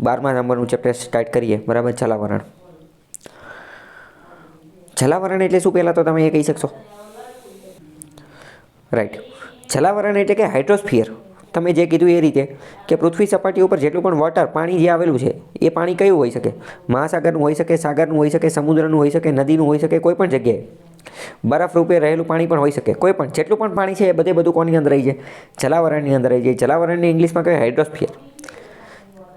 બારમા નંબરનું chapter start કરીએ. બરાબર? જલાવરણ જલાવરણ એટલે શું પહેલાં તો તમે એ કહી શકશો? રાઈટ જલાવરણ એટલે કે હાઇડ્રોસ્ફિયર તમે જે કીધું એ રીતે કે પૃથ્વી સપાટી ઉપર જેટલું પણ વોટર પાણી જે આવેલું છે, એ પાણી કયું હોઈ શકે? મહાસાગરનું હોઈ શકે, સાગરનું હોઈ શકે, સમુદ્રનું હોઈ શકે, નદીનું હોઈ શકે, કોઈ પણ જગ્યાએ. બરફ રૂપે રહેલું પાણી પણ હોઈ શકે. કોઈ પણ. જેટલું પણ પાણી છે એ બધે બધું કોની અંદર રહી જાય? જલાવરણની અંદર રહી જાય. જલાવરણને ઇંગ્લિશમાં કહે હાઇડ્રોસ્ફિયર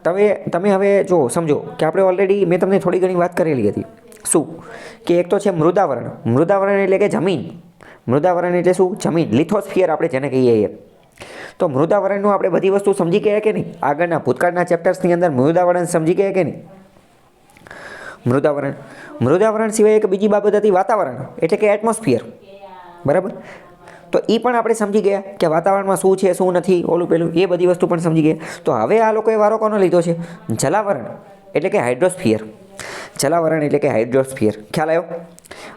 તમે તમે હવે જો સમજો કે આપણે ઓલરેડી મેં તમને થોડી ઘણી વાત કરેલી હતી. શું? કે એક તો છે મૃદાવરણ. મૃદાવરણ એટલે કે જમીન. મૃદાવરણ એટલે શું? જમીન. લિથોસ્ફિયર આપણે જેને કહીએ એ. તો મૃદાવરણનું આપણે બધી વસ્તુ સમજી ગયા કે નહીં? આગળના ભૂતકાળના ચેપ્ટર્સની અંદર મૃદાવરણ સમજી ગયા કે નહીં? મૃદાવરણ. મૃદાવરણ સિવાય એક બીજી બાબત હતી વાતાવરણ, એટલે કે એટમોસ્ફિયર બરાબર? તો એ પણ આપણે સમજી ગયા કે વાતાવરણમાં શું છે, શું નથી, ઓલું પેલું, એ બધી વસ્તુ પણ સમજી ગયા. તો હવે આ લોકોએ વારો કોનો લીધો છે? જલાવરણ, એટલે કે હાઇડ્રોસ્ફિયર. જલાવરણ એટલે કે હાઇડ્રોસ્ફિયર. ખ્યાલ આવ્યો?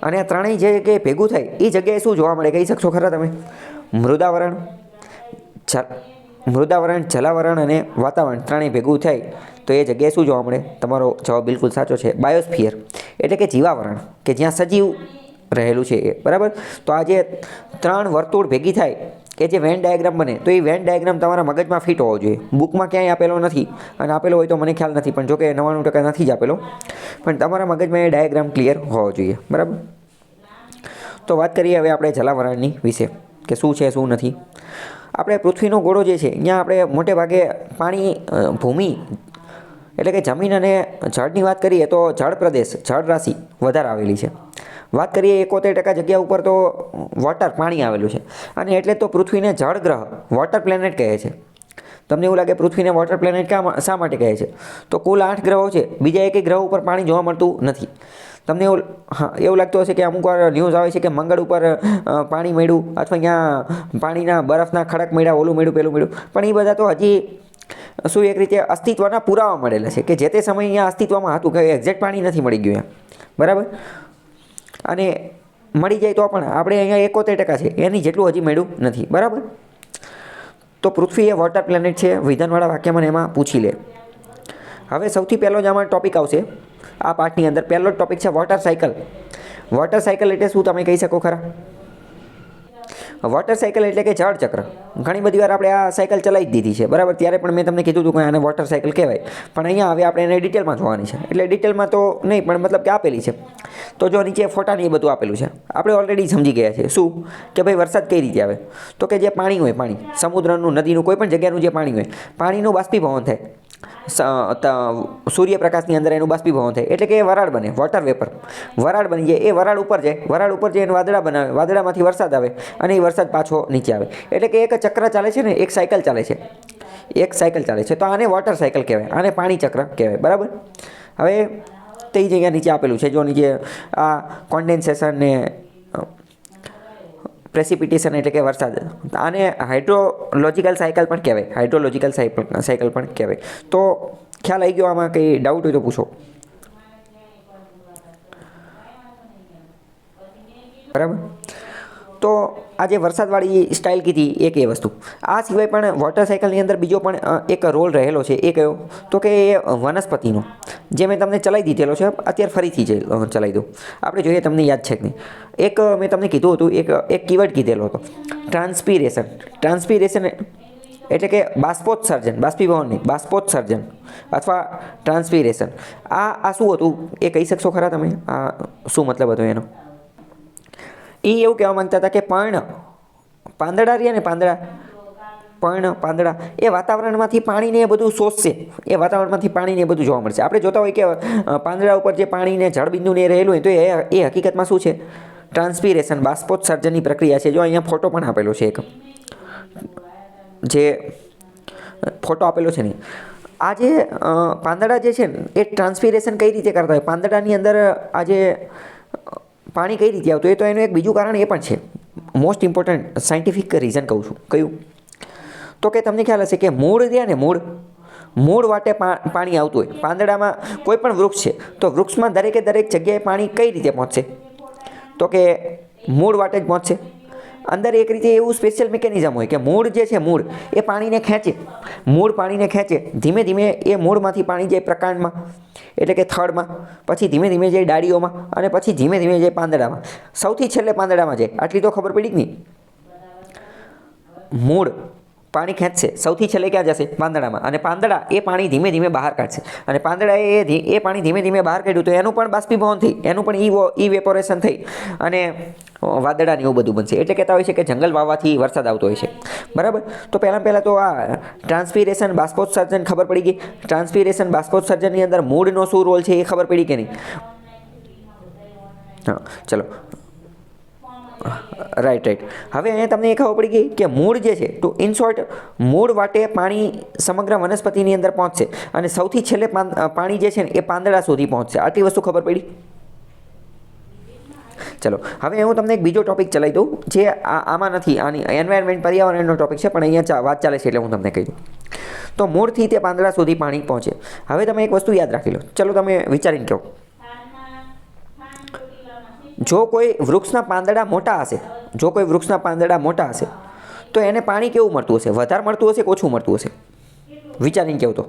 અને આ ત્રણેય જે જગ્યાએ ભેગું થાય એ જગ્યાએ શું જોવા મળે? કહી શકશો ખરા તમે? મૃદાવરણ મૃદાવરણ, જલાવરણ અને વાતાવરણ ત્રણેય ભેગું થાય, તો એ જગ્યાએ શું જોવા મળે? તમારો જવાબ બિલકુલ સાચો છે. બાયોસ્ફિયર. એટલે કે જીવાવરણ, કે જ્યાં સજીવ રહેલું છે એ. બરાબર? તો આ જે ત્રણ વર્તુળ ભેગી થાય કે જે વેન ડાયાગ્રામ બને, તો એ વેન ડાયાગ્રામ તમારા મગજમાં ફિટ હોવો જોઈએ. બુકમાં ક્યાંય આપેલો નથી અને આપેલો હોય તો મને ખ્યાલ નથી, પણ જોકે નવ્વાણું ટકા નથી જ આપેલો. પણ તમારા મગજમાં એ ડાયાગ્રામ ક્લિયર હોવો જોઈએ. બરાબર? તો વાત કરીએ હવે આપણે જલાવરણની વિશે, કે શું છે, શું નથી. આપણે પૃથ્વીનો ગોળો જે છે અહીંયા આપણે મોટે ભાગે પાણી ભૂમિ એટલે કે જમીન અને જળની વાત કરીએ તો જળ પ્રદેશ જળ રાશિ વધારે આવેલી છે. વાત કરીએ એકોતેર ટકા જગ્યા ઉપર તો વોટર પાણી આવેલું છે. અને એટલે તો પૃથ્વીને જળ ગ્રહ વોટર પ્લેનેટ કહે છે. તમને એવું લાગે પૃથ્વીને વોટર પ્લેનેટ કા શા માટે કહે છે? તો કુલ આઠ ગ્રહો છે. બીજા એકેય ગ્રહ ઉપર પાણી જોવા મળતું નથી. તમને એવું, હા, એવું લાગતું હશે કે અમુક વાર ન્યૂઝ આવે છે કે મંગળ ઉપર પાણી મળ્યું અથવા અહીંયા પાણીના બરફના ખડક મળ્યા, ઓલું મળ્યું, પેલું મળ્યું. પણ એ બધા તો હજી શું એક રીતે અસ્તિત્વના પુરાવા મળેલા છે કે જે તે સમયે અહીંયા અસ્તિત્વમાં હતું કે એક્ઝેક્ટ પાણી નથી મળી ગયું એમ. બરાબર? અને મળી જાય તો પણ આપણે અહીંયા એકોતેર ટકા છે, એની જેટલું હજી મળ્યું નથી. બરાબર? તો પૃથ્વી એ વોટર પ્લેનેટ છે, વિધાનવાળા વાક્યમાં એમાં પૂછી લે. હવે સૌથી પહેલો જ આમાં ટોપિક આવશે. આ પાઠની અંદર પહેલો જ ટોપિક છે વોટર સાયકલ વોટર સાયકલ એટલે શું તમે કહી શકો ખરા? વોટર સાયકલ એટલે કે જળ ચક્ર. ઘણી બધી વાર આપણે આ સાયકલ ચલાવી દીધી છે. બરાબર? ત્યારે પણ મેં તમને કીધું હતું કે આને વોટર સાયકલ કહેવાય. પણ અહીંયા હવે આપણે એને ડિટેલમાં જોવાની છે. એટલે ડિટેલમાં તો નહીં, પણ મતલબ કે આપેલી છે. તો જો નીચે ફોટા ને એ બધું આપેલું છે. આપણે ઓલરેડી સમજી ગયા છે શું? કે ભાઈ વરસાદ કઈ રીતે આવે? તો કે જે પાણી હોય, પાણી. સમુદ્રનું, નદીનું, કોઈ પણ જગ્યાનું જે પાણી હોય, પાણીનું બાષ્પીભવન થાય. સૂર્યપ્રકાશની અંદર એનું બાષ્પીભવન થાય. એટલે કે એ વરાળ બને, વોટર વેપર. વરાળ બની જાય. એ વરાળ ઉપર જાય. વરાળ ઉપર જઈને વાદળા બનાવે, વાદળામાંથી વરસાદ આવે અને એ વરસાદ પાછો નીચે આવે. એટલે કે એક ચક્ર ચાલે છે ને, એક સાયકલ ચાલે છે. એક સાયકલ ચાલે છે. તો આને વોટર સાયકલ કહેવાય. આને પાણી ચક્ર કહેવાય. બરાબર? હવે તે જ અહીંયા નીચે આપેલું છે. જો નીચે આ કોન્ડેન્સેશન ને પ્રેસિપિટેશન એટલે કે વરસાદ. આને હાઇડ્રોલોજિકલ સાયકલ પણ કહેવાય. હાઇડ્રોલોજિકલ સાયકલ સાયકલ પણ કહેવાય. તો ખ્યાલ આવી ગયો આમાં કંઈ ડાઉટ હોય તો પૂછો. બરાબર? તો આ જે વરસાદવાળી સ્ટાઇલ કીધી એક એ વસ્તુ. આ સિવાય પણ વોટર સાયકલની અંદર બીજો પણ એક રોલ રહેલો છે. એ કયો? તો કે એ વનસ્પતિનો. જે મેં તમને ચલાવી દીધેલો છે. અત્યારે ફરીથી જે ચલાવી દઉં. આપણે જોઈએ તમને યાદ છે કે નહીં. એક મેં તમને કીધું હતું, એક એક કીવર્ડ કીધેલો હતો. ટ્રાન્સપિરેશન ટ્રાન્સપિરેશન એટલે કે બાષ્પોત્સર્જન. બાષ્પીભવન નહીં, બાષ્પોત્સર્જન અથવા ટ્રાન્સપિરેશન આ આ શું હતું? એ કહી શકશો ખરા તમે? આ શું મતલબ હતો એનો? એ એવું કહેવા માંગતા હતા કે પર્ણ પાંદડા રહ્યા ને પાંદડા પર્ણ પાંદડા, એ વાતાવરણમાંથી પાણીને એ બધું શોષશે. એ વાતાવરણમાંથી પાણીને એ બધું જોવા મળશે. આપણે જોતા હોય કે પાંદડા ઉપર જે પાણીને જળબિંદુને એ રહેલું હોય તો એ એ હકીકતમાં શું છે? ટ્રાન્સપિરેશન બાષ્પોત્સર્જનની પ્રક્રિયા છે. જો અહીંયા ફોટો પણ આપેલો છે એક. જે, ફોટો આપેલો છે ને. આ જે પાંદડા જે છે ને, એ ટ્રાન્સપિરેશન કઈ રીતે કરતા હોય? પાંદડાની અંદર, આ જે પાણી કઈ રીતે આવતું? એ તો એનું એક બીજું કારણ એ પણ છે. મોસ્ટ ઇમ્પોર્ટન્ટ સાયન્ટિફિક રીઝન કહું છું. કયું? તો કે તમને ખ્યાલ હશે કે મૂળ રહ્યા ને મૂળ. મૂળ વાટે પાણી આવતું હોય. પાંદડામાં કોઈ પણ વૃક્ષ છે, તો વૃક્ષમાં દરેકે દરેક જગ્યાએ પાણી કઈ રીતે પહોંચશે? તો કે મૂળ વાટે જ પહોંચશે. અંદર એક રીતે એવું સ્પેશિયલ મિકેનિઝમ હોય કે મૂળ જે છે, મૂળ, એ પાણીને ખેંચે. મૂળ પાણીને ખેંચે. ધીમે ધીમે એ મૂળમાંથી પાણી જાય પ્રકાંડમાં. એટલે કે થડમાં, પછી ધીમે ધીમે જાય ડાળીઓમાં અને પછી ધીમે ધીમે જાય પાંદડામાં. સૌથી છેલ્લે પાંદડામાં જાય. આટલી તો ખબર પડી જ નહીં. મૂળ પાણી ખેંચશે. સૌથી છેલ્લે ક્યાં જશે? પાંદડામાં. અને પાંદડા એ પાણી ધીમે ધીમે બહાર કાઢશે. અને પાંદડા એ એ પાણી ધીમે ધીમે બહાર કાઢ્યું તો એનું પણ બાષ્પીભવન થઈ. એનું પણ ઈ ઈ વેપોરેશન થઈ. અને વાદળાને એવું બધું બનશે. એટલે કહેતા હોય છે કે જંગલ વાવવાથી વરસાદ આવતો હોય છે. બરાબર? તો પહેલાં પહેલાં તો આ ટ્રાન્સપિરેશન બાષ્પોત્સર્જન ખબર પડી ગઈ? ટ્રાન્સપિરેશન બાષ્પોત્સર્જનની અંદર મૂળનો શું રોલ છે એ ખબર પડી કે નહીં? હા, ચલો. રાઈટ રાઈટ હવે અહીંયા તમને એ ખબર પડી ગઈ કે મૂળ જે છે ટુ ઇનશોર્ટ મૂળ વાટે પાણી સમગ્ર વનસ્પતિની અંદર પહોંચશે. અને સૌથી છેલ્લે પાણી જે છે ને, એ પાંદડા સુધી પહોંચશે. આટલી વસ્તુ ખબર પડી? ચલો, હવે હું તમને એક બીજો ટોપિક ચલાવી દઉં, જે આમાં નથી. આની એન્વાયરમેન્ટ પર્યાવરણનો ટોપિક છે, પણ અહીંયા વાત ચાલે છે એટલે હું તમને કહી દઉં. તો મૂળથી તે પાંદડા સુધી પાણી પહોંચે. હવે તમે એક વસ્તુ યાદ રાખી લો. ચલો, તમે વિચારીને કહો. જો કોઈ વૃક્ષના પાંદડા મોટા હશે, જો કોઈ વૃક્ષના પાંદડા મોટા હશે, તો એને પાણી કેવું મળતું હશે? વધારે મળતું હશે કે ઓછું મળતું હશે? વિચારીને કેવું તો.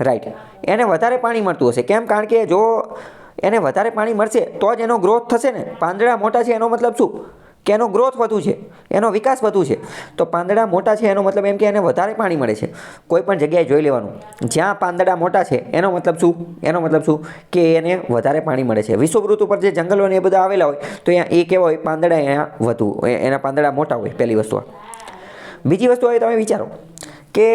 રાઈટ એને વધારે પાણી મળતું હશે. કેમ? કારણ કે જો એને વધારે પાણી મળશે, તો જ એનો ગ્રોથ થશે ને. પાંદડા મોટા છે એનો મતલબ શું? કે એનો ગ્રોથ વધુ છે, એનો વિકાસ વધુ છે, તો પાંદડા મોટા છે, એનો મતલબ એમ કે એને વધારે પાણી મળે છે. કોઈ પણ જગ્યાએ જોઈ લેવાનું. જ્યાં પાંદડા મોટા છે, એનો મતલબ શું? એનો મતલબ શું? કે એને વધારે પાણી મળે છે. વિષુવૃત ઉપર જે જંગલો ને એ બધા આવેલા હોય, તો અહીંયા એ કેવા હોય? પાંદડા અહીંયા વધુ એના પાંદડા મોટા હોય, પહેલી વસ્તુ બીજી વસ્તુ હવે તમે વિચારો કે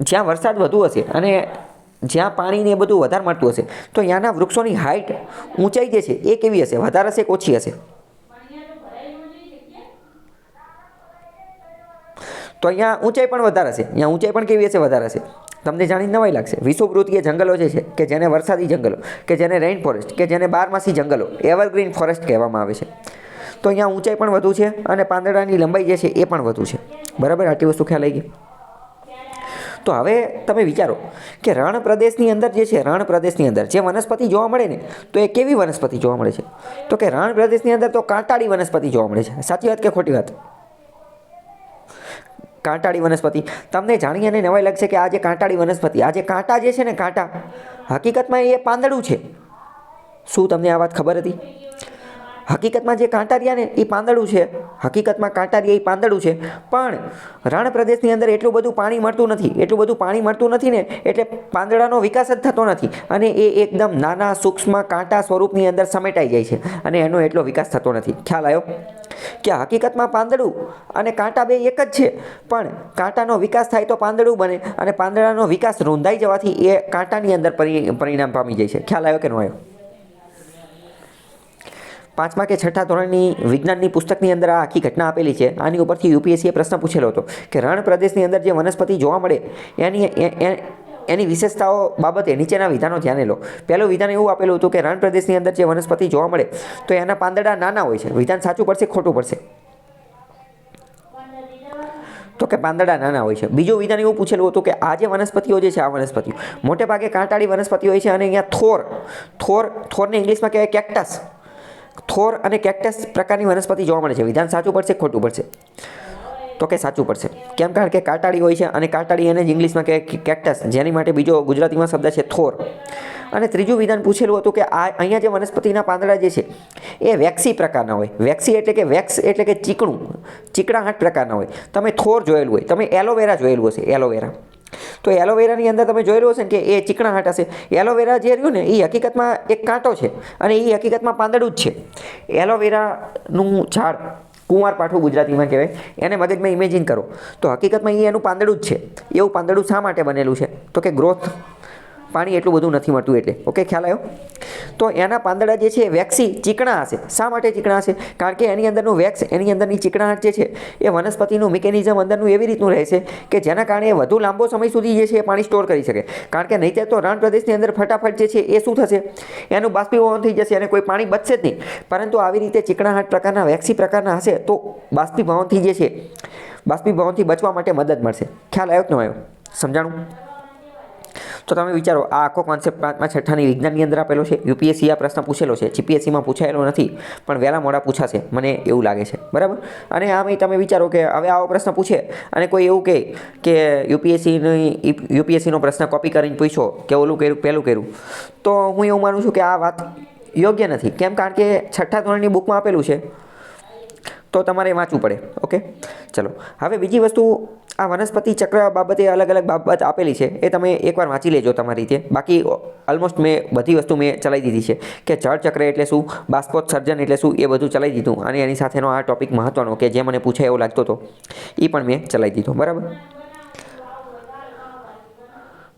જ્યાં વરસાદ વધુ હશે અને જ્યાં પાણીને એ બધું વધારે મળતું હશે, તો ત્યાંના વૃક્ષોની હાઇટ ઊંચાઈ જે છે, એ કેવી હશે? વધારે હશે કે ઓછી હશે? તો અહીંયા ઊંચાઈ પણ વધારે હશે અહીંયા ઊંચાઈ પણ કેવી હશે? વધારે હશે તમને જાણીને નવાઈ લાગશે. વિષુવૃત્તીય જંગલો જે છે, કે જેને વરસાદી જંગલો, કે જેને રેઇન ફોરેસ્ટ કે જેને બારમાસી જંગલો એવરગ્રીન ફોરેસ્ટ કહેવામાં આવે છે. તો અહીંયા ઊંચાઈ પણ વધુ છે અને પાંદડાની લંબાઈ જે છે, એ પણ વધુ છે. બરાબર? આટલી વસ્તુ ખ્યાલ આવી ગઈ. તો હવે તમે વિચારો કે રણ પ્રદેશની અંદર જે છે, રણ પ્રદેશની અંદર જે વનસ્પતિ જોવા મળે ને, તો એ કેવી વનસ્પતિ જોવા મળે છે? તો કે રણ પ્રદેશની અંદર તો કાંટાળી વનસ્પતિ જોવા મળે છે. સાચી વાત કે ખોટી વાત? કાંટાળી વનસ્પતિ. તમને જાણી અને નવાઈ લાગશે કે આ જે કાંટાળી વનસ્પતિ, આ જે કાંટા જે છે ને કાંટા, હકીકતમાં એ પાંદડું છે. શું તમને આ વાત ખબર હતી? હકીકતમાં જે કાંટારિયા ને એ પાંદડું છે, હકીકતમાં કાંટારિયા એ પાંદડું છે, પણ રણ પ્રદેશની અંદર એટલું બધું પાણી મળતું નથી, એટલું બધું પાણી મળતું નથી ને, એટલે પાંદડાનો વિકાસ જ થતો નથી અને એ એકદમ નાના સૂક્ષ્મ કાંટા સ્વરૂપની અંદર સમેટાઈ જાય છે અને એનો એટલો વિકાસ થતો નથી. ખ્યાલ આવ્યો? કે હકીકતમાં પાંદડું અને કાંટા બે એક જ છે, પણ કાંટાનો વિકાસ થાય તો પાંદડું બને અને પાંદડાનો વિકાસ રૂંધાઈ જવાથી એ કાંટાની અંદર પરિ, પરિણામ પામી જાય છે. ખ્યાલ આવ્યો કે ન આવ્યો? પાંચમા કે છઠ્ઠા ધોરણની વિજ્ઞાનની પુસ્તકની અંદર આ આખી ઘટના આપેલી છે. આની ઉપરથી યુપીએસસીએ પ્રશ્ન પૂછેલો હતો કે રણ પ્રદેશની અંદર જે વનસ્પતિ જોવા મળે, એની એની વિશેષતાઓ બાબતે નીચેના વિધાનો ધ્યાને લો. પહેલું વિધાન એવું આપેલું હતું કે રણ પ્રદેશની અંદર જે વનસ્પતિ જોવા મળે, તો એના પાંદડા નાના હોય છે. વિધાન સાચું પડશે ખોટું પડશે? તો કે પાંદડા નાના હોય છે. બીજું વિધાન એવું પૂછેલું હતું કે આ જે વનસ્પતિઓ જે છે, આ વનસ્પતિઓ, મોટે ભાગે કાંટાળી વનસ્પતિ હોય છે અને અહીંયા થોર થોર, થોરને ઇંગ્લિશમાં કહેવાય કેક્ટસ થોર અને કેક્ટસ પ્રકારની વનસ્પતિ જોવા મળે છે. વિધાન સાચું પડશે, ખોટું પડશે? તો કે સાચું પડશે? કેમ કારણ કે કાટાળી હોય છે અને કાટાળી એને જ ઇંગ્લિશમાં કે કેક્ટસ. જેની માટે બીજો ગુજરાતીમાં શબ્દ છે થોર. અને ત્રીજું વિધાન પૂછેલું હતું કે આ અહીંયા જે વનસ્પતિના પાંદડા જે છે, એ વેક્સી પ્રકારના હોય. વેક્સી એટલે કે વેક્સ એટલે કે ચીકણું. ચીકણાહાટ પ્રકારના હોય. તમે થોર જોયેલું હોય. તમે એલોવેરા જોયેલું હશે, એલોવેરા. તો એલોવેરાની અંદર તમે જોયેલું છે ને કે એ ચીકણાહાટ હશે એલોવેરા જે રહ્યું ને, એ હકીકતમાં એક કાંટો છે અને એ હકીકતમાં પાંદડું જ છે. એલોવેરાનું ઝાડ કુંવાર પાઠું ગુજરાતીમાં કહેવાય. એને મગજમાં ઇમેજિન કરો. તો હકીકતમાં એ એનું પાંદડું જ છે. એવું પાંદડું શા માટે બનેલું છે? તો કે ગ્રોથ પાણી એટલું બધું નથી મળતું એટલે. ઓકે ખ્યાલ આવ્યો? તો એના પાંદડા જે છે વેક્સી ચીકણા હશે. શા માટે ચીકણા હશે? કારણ કે એની અંદરનું વેક્સ, એની અંદરની ચીકણાટ જે છે, એ વનસ્પતિનું મિકેનિઝમ અંદરનું એવી રીતનું રહેશે કે જેના કારણે વધુ લાંબો સમય સુધી જે છે, એ પાણી સ્ટોર કરી શકે. કારણ કે નહીં તો રણ પ્રદેશની અંદર ફટાફટ જે છે, એ શું થશે? એનું બાષ્પીભવન થઈ જશે અને કોઈ પાણી બચશે જ નહીં. પરંતુ આવી રીતે ચીકણાહાટ પ્રકારના, વેક્સી પ્રકારના હશે તો બાષ્પીભવનથી જે છે, બાષ્પીભવનથી બચવા માટે મદદ મળશે. ખ્યાલ આવ્યો કે ન આવ્યો? સમજાણું? તો તમે વિચારો, આ આખો કોન્સેપ્ટ પાંચમા છઠ્ઠાની વિજ્ઞાનની અંદર આપેલો છે. યુપીએસસી આ પ્રશ્ન પૂછેલો છે. જીપીએસસીમાં પૂછાયેલો નથી, પણ વહેલા મોડા પૂછાશે. મને એવું લાગે છે. બરાબર? અને આમ તમે વિચારો કે હવે આવો પ્રશ્ન પૂછે અને કોઈ એવું કહે કે યુપીએસસીની, યુપીએસસીનો પ્રશ્ન કોપી કરીને પૂછો, કે ઓલું કર્યું, પેલું કર્યું. તો હું એવું માનું છું કે આ વાત યોગ્ય નથી. કેમ? કારણ કે છઠ્ઠા ધોરણની બુકમાં આપેલું છે. તો તમારે વાંચવું પડે, ઓકે? ચલો, હવે બીજી વસ્તુ, આ વનસ્પતિ ચક્ર બાબતે અલગ અલગ બાબત આપેલી છે, એ તમે એકવાર વાંચી લેજો તમારી રીતે. બાકી ઓલમોસ્ટ મેં બધી વસ્તુ મેં ચલાવી દીધી છે, કે જળ ચક્ર એટલે શું, બાષ્પોત્સર્જન એટલે શું, એ બધું ચલાવી દીધું. અને એની સાથેનો આ ટોપિક મહત્ત્વનો કે જે મને પૂછાય એવો લાગતો હતો એ પણ મેં ચલાવી દીધો, બરાબર?